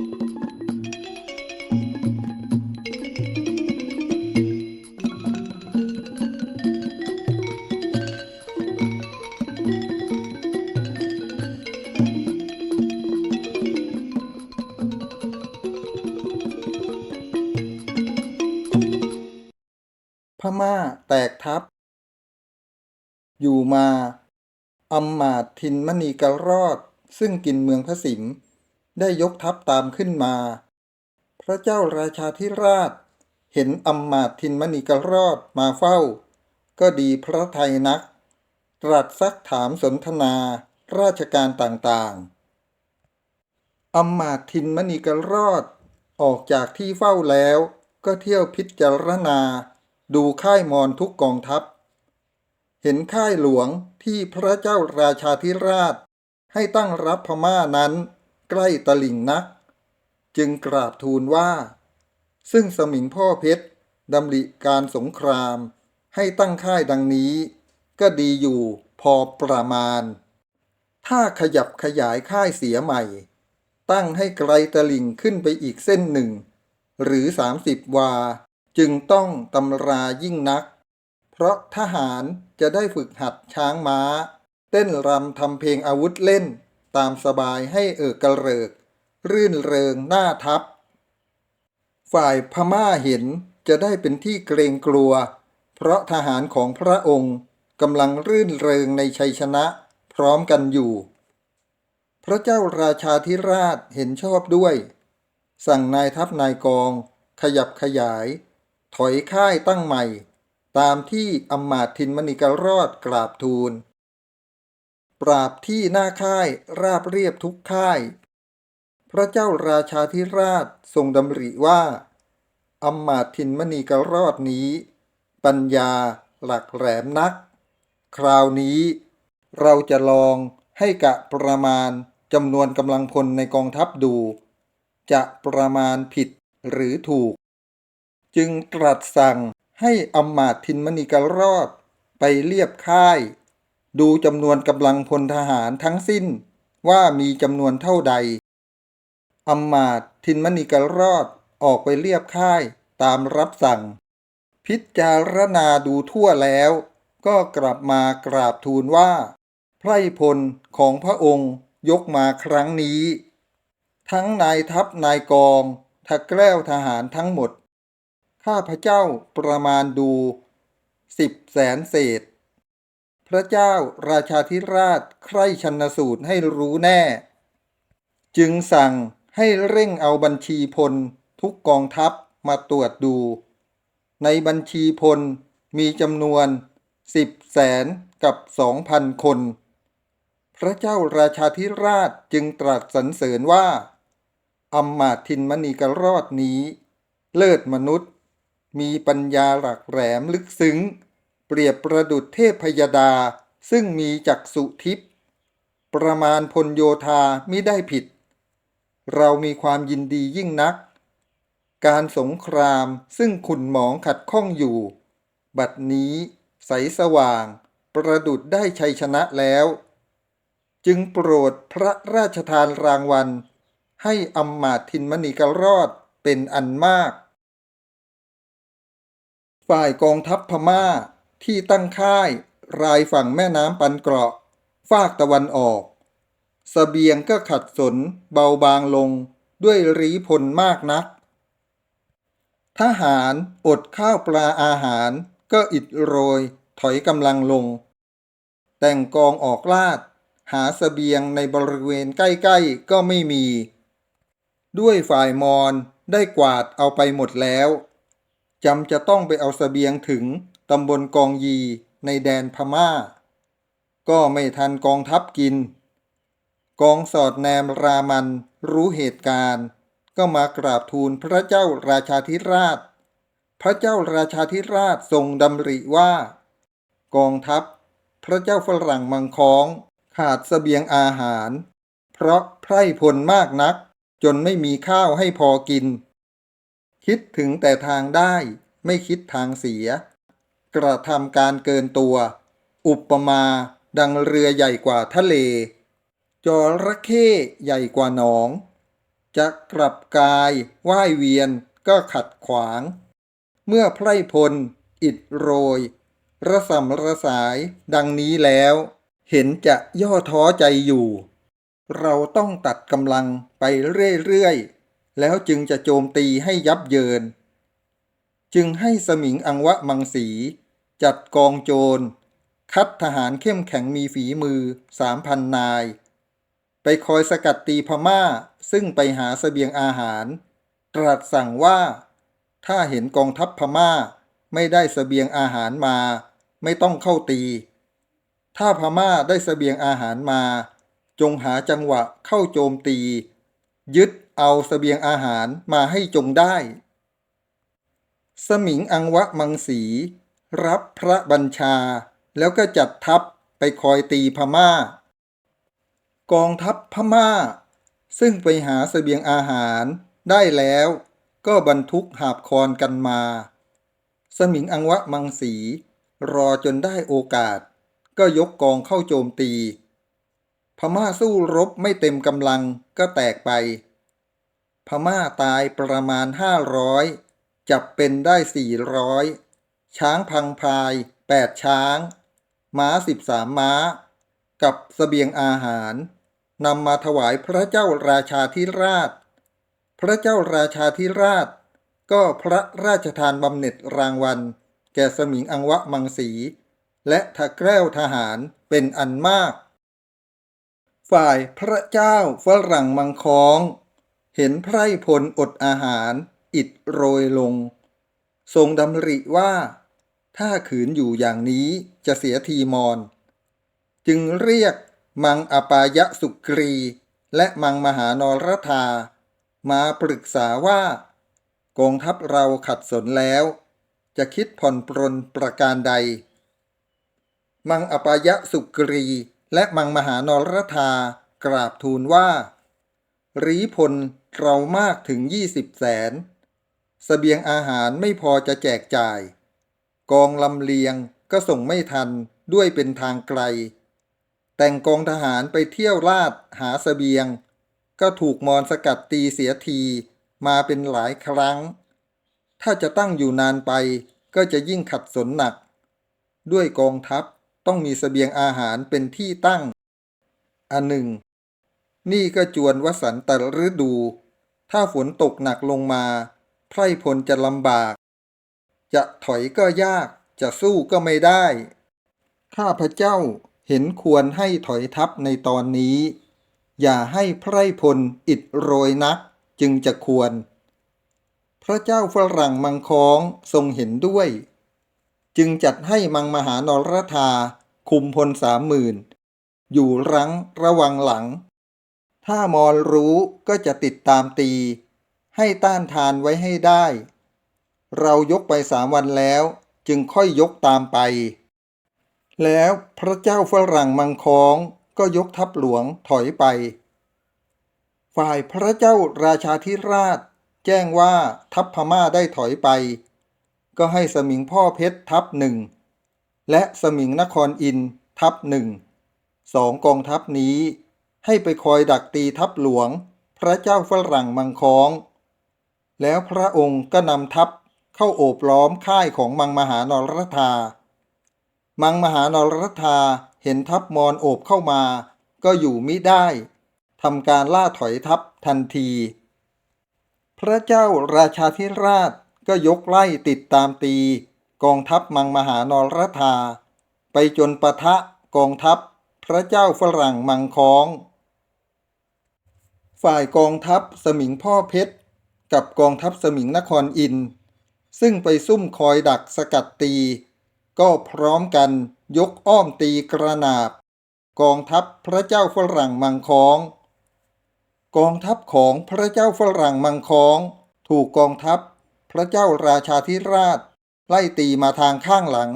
พม่าแตกทัพ อยู่มาอำมาตย์ทินมณีกรรอด ซึ่งกินเมืองพระสิมห์ ได้ยกทัพตามขึ้นมา พระเจ้าราชาธิราช เห็นอำมาตทินมณีกรอดมาเฝ้า ก็ดีพระไทยนัก ตรัสซักถามสนทนาราชการต่างๆอำมาตทินมณีกรอดออกจากที่เฝ้าแล้วก็เที่ยวพิจารณา ดูค่ายมอญทุกกองทัพ เห็นค่ายหลวงที่พระเจ้าราชาธิราช ให้ตั้งรับพม่านั้น ใกล้ตลิ่งนัก จึงกราบทูลว่า ซึ่งสมิงพ่อเพชรดำริการสงคราม ให้ตั้งค่ายดังนี้ ก็ดีอยู่พอประมาณ ถ้าขยับขยายค่ายเสียใหม่ ตั้งให้ไกลตลิ่งขึ้นไปอีกเส้นหนึ่ง หรือสามสิบวา จึงต้องตำรายิ่งนัก เพราะทหารจะได้ฝึกหัดช้างม้า เต้นรำทำเพลงอาวุธเล่น ตามสบายให้เอิกกระเริก รื่นเริงหน้าทัพฝ่ายพม่าเห็นจะได้เป็นที่เกรงกลัว เพราะทหารของพระองค์กำลังรื่นเริงในชัยชนะพร้อมกันอยู่ พระเจ้าราชาธิราชเห็นชอบด้วย สั่งนายทัพนายกอง ขยับขยาย ถอยค่ายตั้งใหม่ ตามที่อำมาตทินมณีกรอดกราบทูล ปราบที่หน้าค่ายราบเรียบทุกค่าย พระเจ้าราชาธิราชทรงดำริว่าอำมาตย์ทินมณีกรอดนี้ ปัญญาหลักแหลมนัก คราวนี้ เราจะลองให้กะประมาณจำนวนกำลังพลในกองทัพดู จะประมาณผิดหรือถูก จึงตรัสสั่งให้อำมาตย์ทินมณีกรอดไปเรียบค่าย ดูจำนวนกำลังพลทหารทั้งสิ้นว่ามีจำนวนเท่าใดอำมาตทินมณีกรอดออกไปเรียบค่ายตามรับสั่ง พิจารณาดูทั่วแล้ว ก็กลับมากราบทูลว่า ไพรพลของพระองค์ยกมาครั้งนี้ ทั้งนายทัพนายกองทักแกล้วทหารทั้งหมด ข้าพระเจ้าประมาณดูสิบแสนเศษ พระเจ้าราชาธิราชใคร่ชันสูตรให้รู้แน่ จึงสั่งให้เร่งเอาบัญชีพลทุกกองทัพมาตรวจดู ในบัญชีพลมีจำนวนสิบแสนกับสองพันคน พระเจ้าราชาธิราชจึงตรัสสรรเสริญว่าอำมาทินมณีกรอดนี้ เลิศมนุษย์ มีปัญญาหลักแหลมลึกซึ้ง เปรียบประดุจเทพพยดา ซึ่งมีจักสุทิพย์ประมาณพลโยธามิได้ผิด เรามีความยินดียิ่งนัก การสงครามซึ่งขุนหมองขัดข้องอยู่ บัดนี้ใสสว่าง ประดุดได้ชัยชนะแล้ว จึงโปรดพระราชทานรางวัล ให้อำมาตทินมณีกรอดเป็นอันมาก ฝ่ายกองทัพพม่า ที่ตั้งค่ายรายฝั่งแม่น้ำปันเกราะ ฝากตะวันออกสเสบียงก็ขัดสนเบาบางลงด้วยรีพลมากนัก ทหารอดข้าวปลาอาหารก็อิดโรยถอยกำลังลง แต่งกองออกลาด หาสเสบียงในบริเวณใกล้ๆก็ไม่มี ด้วยฝ่ายมอญได้กวาดเอาไปหมดแล้วจำจะต้องไปเอาสเสบียงถึง ตำบลกองยีในแดนพม่า ก็ไม่ทันกองทัพกิน กองสอดแนมรามันรู้เหตุการณ์ ก็มากราบทูลพระเจ้าราชาธิราช พระเจ้าราชาธิราชทรงดำริว่า กองทัพ พระเจ้าฝรั่งมังค้องขาดเสบียงอาหาร เพราะไพร่พลมากนัก จนไม่มีข้าวให้พอกิน คิดถึงแต่ทางได้ไม่คิดทางเสีย กระทำการเกินตัว อุปมาดังเรือใหญ่กว่าทะเล จระเข้ใหญ่กว่าหนอง จะกลับกายว่ายเวียนก็ขัดขวาง เมื่อไพร่พล อิดโรย ระสำระสายดังนี้แล้ว เห็นจะย่อท้อใจอยู่ เราต้องตัดกำลังไปเรื่อย ๆ แล้วจึงจะโจมตีให้ยับเยิน จึงให้สมิงอังวะมังสี จัดกองโจร คัดทหารเข้มแข็งมีฝีมือสามพันนาย ไปคอยสกัดตีพม่าซึ่งไปหาเสบียงอาหาร ตรัสสั่งว่า ถ้าเห็นกองทัพพม่าไม่ได้เสบียงอาหารมา ไม่ต้องเข้าตี ถ้าพม่าได้เสบียงอาหารมา จงหาจังหวะเข้าโจมตี ยึดเอาเสบียงอาหารมาให้จงได้ สมิงอังวะมังสี รับพระบัญชา แล้วก็จัดทัพไปคอยตีพม่า กองทัพพม่า ซึ่งไปหาเสบียงอาหารได้แล้วก็บรรทุกหาบคอนกันมา สมิงอังวะมังสี รอจนได้โอกาส ก็ยกกองเข้าโจมตี พม่าสู้รบไม่เต็มกำลังก็แตกไป พม่าตายประมาณห้าร้อย จับเป็นได้สี่ร้อยช้างพังพายแปดช้าง ม้าสิบสามม้า กับเสบียงอาหารนำมาถวายพระเจ้าราชาธิราช พระเจ้าราชาธิราช ก็พระราชทานบำเหน็จรางวัล แก่สมิงอังวะมังสี และทะแกล้วทหารเป็นอันมาก ฝ่ายพระเจ้าฝรั่งมังคอง เห็นไพร่พลอดอาหาร อิดโรยลง ทรงดำริว่า ถ้าขืนอยู่อย่างนี้จะเสียทีมอน จึงเรียกมังอปายะสุกรี และมังมหานรธา มาปรึกษาว่ากองทัพเราขัดสนแล้ว จะคิดผ่อนปรนประการใด มังอปายะสุกรี และมังมหานรธากราบทูลว่ารีพลเรามากถึงยี่สิบแสน สเสบียงอาหารไม่พอจะแจกจ่าย กองลำเลียงก็ส่งไม่ทันด้วยเป็นทางไกล แต่งกองทหารไปเที่ยวลาดหาสเสบียง ก็ถูกมอนสกัดตีเสียทีมาเป็นหลายครั้ง ถ้าจะตั้งอยู่นานไปก็จะยิ่งขัดสนหนัก ด้วยกองทัพต้องมีสเสบียงอาหารเป็นที่ตั้ง อันหนึ่ง นี่ก็จวนวสันตฤดู ถ้าฝนตกหนักลงมา ไพร่พลจะลำบาก จะถอยก็ยาก จะสู้ก็ไม่ได้ ข้าพเจ้าเห็นควรให้ถอยทัพในตอนนี้ อย่าให้ไพร่พลอิดโรยนักจึงจะควร พระเจ้าฝรั่งมังคองทรงเห็นด้วย จึงจัดให้มังมหานรธาคุมพลสามหมื่นอยู่รั้งระวังหลัง ถ้ามอลรู้ก็จะติดตามตี ให้ต้านทานไว้ให้ได้ เรายกไปสามวันแล้วจึงค่อยยกตามไป แล้วพระเจ้าฝรั่งมังคองก็ยกทัพหลวงถอยไป ฝ่ายพระเจ้าราชาธิราช แจ้งว่าทัพพม่าได้ถอยไป ก็ให้สมิงพ่อเพชรทัพหนึ่ง และสมิงนครอินทัพหนึ่งสองกองทัพนี้ให้ไปคอยดักตีทัพหลวง พระเจ้าฝรั่งมังคอง แล้วพระองค์ก็นำทัพเข้าโอบล้อมค่ายของมังมหานรธา มังมหานรธาเห็นทัพมอนโอบเข้ามา ก็อยู่มิได้ทำการล่าถอยทัพทันที พระเจ้าราชาธิราชก็ยกไล่ติดตามตี กองทัพมังมหานรธา ไปจนปะทะกองทัพพระเจ้าฝรั่งมังคอง ฝ่ายกองทัพสมิงพ่อเพชร กับกองทัพสมิงนครอิน ซึ่งไปซุ่มคอยดักสกัดตี ก็พร้อมกันยกอ้อมตีกระนาบ กองทัพพระเจ้าฝรั่งมังคอง กองทัพของพระเจ้าฝรั่งมังคอง ถูกกองทัพพระเจ้าราชาธิราช ไล่ตีมาทางข้างหลัง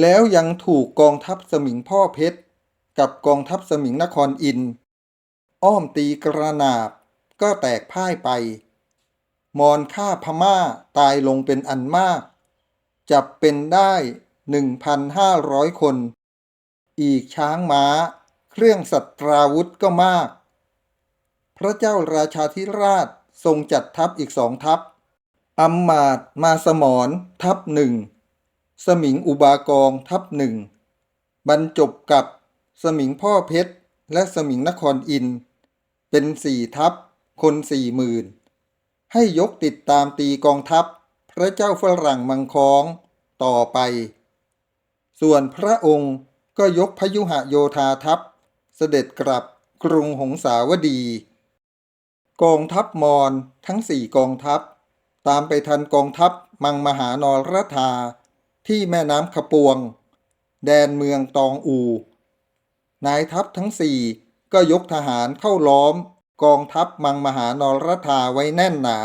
แล้วยังถูกกองทัพสมิงพ่อเพชร กับกองทัพสมิงนครอิน อ้อมตีกระนาบก็แตกพ่ายไป มอนฆ่าพม่าตายลงเป็นอันมาก จับเป็นได้หนึ่งพันห้าร้อยคน อีกช้างม้า เครื่องสัตราวุธก็มาก พระเจ้าราชาธิราชทรงจัดทัพอีกสองทัพอัมมาตมาสมรทัพหนึ่ง สมิงอุบากองทัพหนึ่ง บรรจบกับสมิงพ่อเพชร และสมิงนครอิน เป็นสี่ทัพ คนสี่หมื่น ให้ยกติดตามตีกองทัพ พระเจ้าฝรั่งมังคองต่อไป ส่วนพระองค์ก็ยกพยุหโยธาทัพ เสด็จกลับกรุงหงสาวดี กองทัพมอญทั้งสี่กองทัพ ตามไปทันกองทัพมังมหานรธาที่แม่น้ำขปวง แดนเมืองตองอู นายทัพทั้งสี่ก็ยกทหารเข้าล้อม กองทัพมังมหานรธาไว้แน่นหนา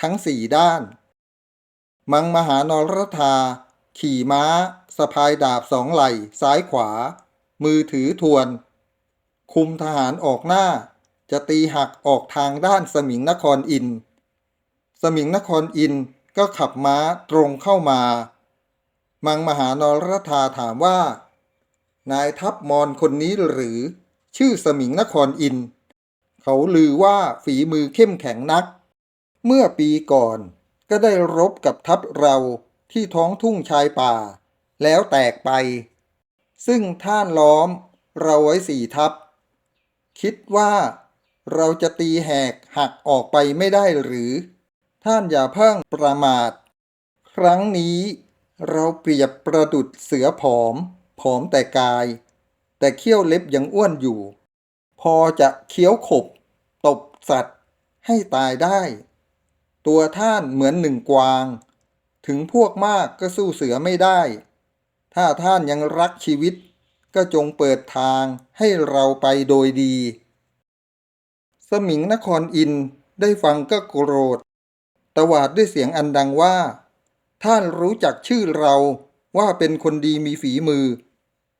ทั้งสี่ด้าน มังมหานรธา ขี่ม้าสะพายดาบสองไหล่ซ้ายขวา มือถือทวน คุมทหารออกหน้า จะตีหักออกทางด้านสมิงนครอิน สมิงนครอินก็ขับม้าตรงเข้ามา มังมหานรธาถามว่า นายทัพมอญคนนี้หรือ ชื่อสมิงนครอินท เขาลือว่าฝีมือเข้มแข็งนัก เมื่อปีก่อนก็ได้รบกับทัพเราที่ท้องทุ่งชายป่า แล้วแตกไป ซึ่งท่านล้อมเราไว้สี่ทัพ คิดว่าเราจะตีแหกหักออกไปไม่ได้หรือ ท่านอย่าเพิ่งประมาท ครั้งนี้เราเปรียบประดุดเสือผอม ผอมแต่กาย แต่เขี้ยวเล็บยังอ้วนอยู่ พอจะเคี้ยวขบ ตบสัตว์ให้ตายได้ ตัวท่านเหมือนหนึ่งกวาง ถึงพวกมากก็สู้เสือไม่ได้ ถ้าท่านยังรักชีวิต ก็จงเปิดทางให้เราไปโดยดี สมิงนครอินได้ฟังก็โกรธ ตวาดด้วยเสียงอันดังว่า ท่านรู้จักชื่อเราว่าเป็นคนดีมีฝีมือ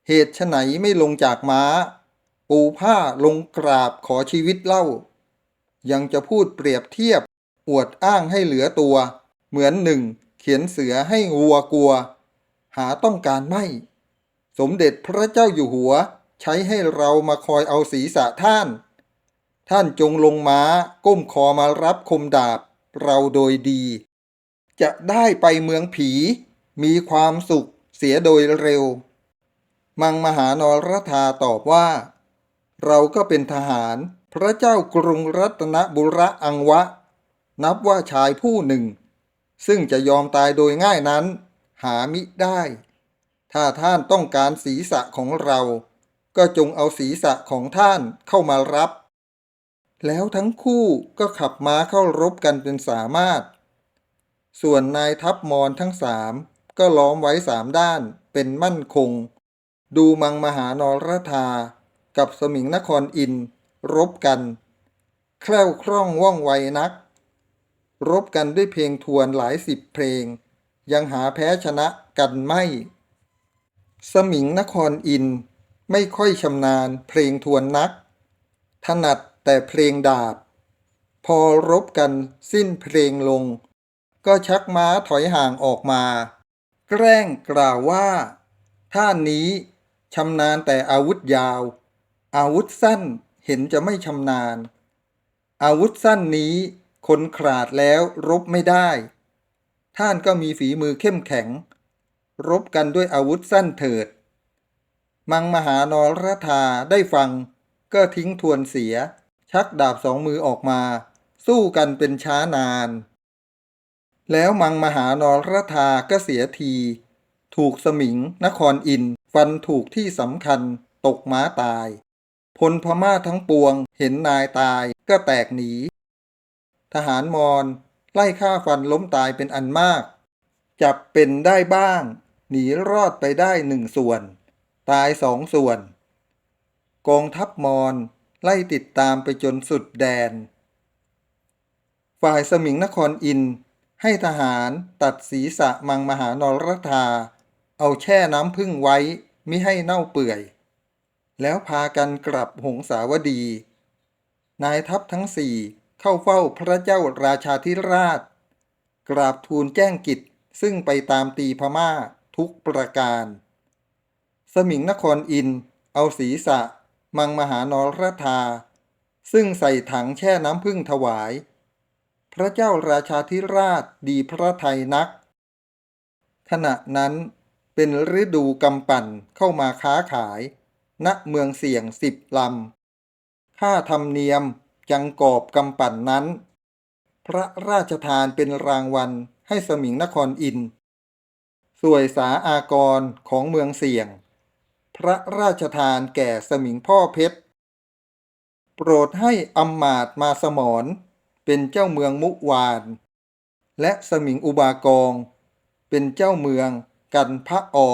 เหตุไฉนไม่ลงจากม้า ปูผ้าลงกราบขอชีวิตเล่า ยังจะพูดเปรียบเทียบ อวดอ้างให้เหลือตัว เหมือนหนึ่ง เขียนเสือให้วัวกลัว หาต้องการไม่ สมเด็จพระเจ้าอยู่หัว ใช้ให้เรามาคอยเอาศีรษะท่าน ท่านจงลงม้าก้มคอมารับคมดาบ เราโดยดี จะได้ไปเมืองผี มีความสุขเสียโดยเร็ว มังมหานรธาตอบว่า เราก็เป็นทหาร พระเจ้ากรุงรัตนบุระอังวะ นับว่าชายผู้หนึ่ง ซึ่งจะยอมตายโดยง่ายนั้น หามิได้ ถ้าท่านต้องการศีรษะของเรา ก็จงเอาศีรษะของท่านเข้ามารับ แล้วทั้งคู่ก็ขับม้าเข้ารบกันเป็นสามารถ ส่วนนายทัพมอญทั้งสามก็ล้อมไว้สามด้านเป็นมั่นคง ดูมังมหานรธา กับสมิงนครอินรบกัน แคล่วคล่องว่องไวนัก รบกันด้วยเพลงทวนหลายสิบเพลง ยังหาแพ้ชนะกันไม่ สมิงนครอินไม่ค่อยชำนาญเพลงทวนนัก ถนัดแต่เพลงดาบ พอรบกันสิ้นเพลงลง ก็ชักม้าถอยห่างออกมา แกล้งกล่าวว่า ท่านนี้ชำนาญแต่อาวุธยาว อาวุธสั้นเห็นจะไม่ชำนาญ อาวุธสั้นนี้คนขาดแล้วรบไม่ได้ ท่านก็มีฝีมือเข้มแข็ง รบกันด้วยอาวุธสั้นเถิด มังมหานรธาได้ฟัง ก็ทิ้งทวนเสีย ชักดาบสองมือออกมา สู้กันเป็นช้านาน แล้วมังมหานรธาก็เสียที ถูกสมิงนครอินฟันถูกที่สำคัญตกม้าตาย พลพม่าทั้งปวงเห็นนายตายก็แตกหนี ทหารมอญไล่ฆ่าฟันล้มตายเป็นอันมาก จับเป็นได้บ้าง หนีรอดไปได้หนึ่งส่วน ตายสองส่วน กองทัพมอญไล่ติดตามไปจนสุดแดน ฝ่ายสมิงนครอินให้ทหารตัดศีรษะมังมหานรธา เอาแช่น้ำพึ่งไว้มิให้เน่าเปื่อย แล้วพากันกลับหงสาวดี นายทัพทั้งสี่เข้าเฝ้าพระเจ้าราชาธิราช กราบทูลแจ้งกิจซึ่งไปตามตีพม่าทุกประการ สมิงนครอินเอาศีรษะ มังมหานรธา ซึ่งใส่ถังแช่น้ำพึ่งถวาย พระเจ้าราชาธิราชดีพระไทยนัก ขณะนั้นเป็นฤดูกำปั่นเข้ามาค้าขาย ณเมืองเสี่ยงสิบลำ ค่าธรรมเนียมจังกอบกำปั่นนั้น พระราชทานเป็นรางวัลให้สมิงนครอินสวยสาอากรของเมืองเสี่ยง พระราชทานแก่สมิงพ่อเพชร โปรดให้อำมาตมาสมรเป็นเจ้าเมืองมุวาน และสมิงอุบากอง เป็นเจ้าเมืองกันพระออ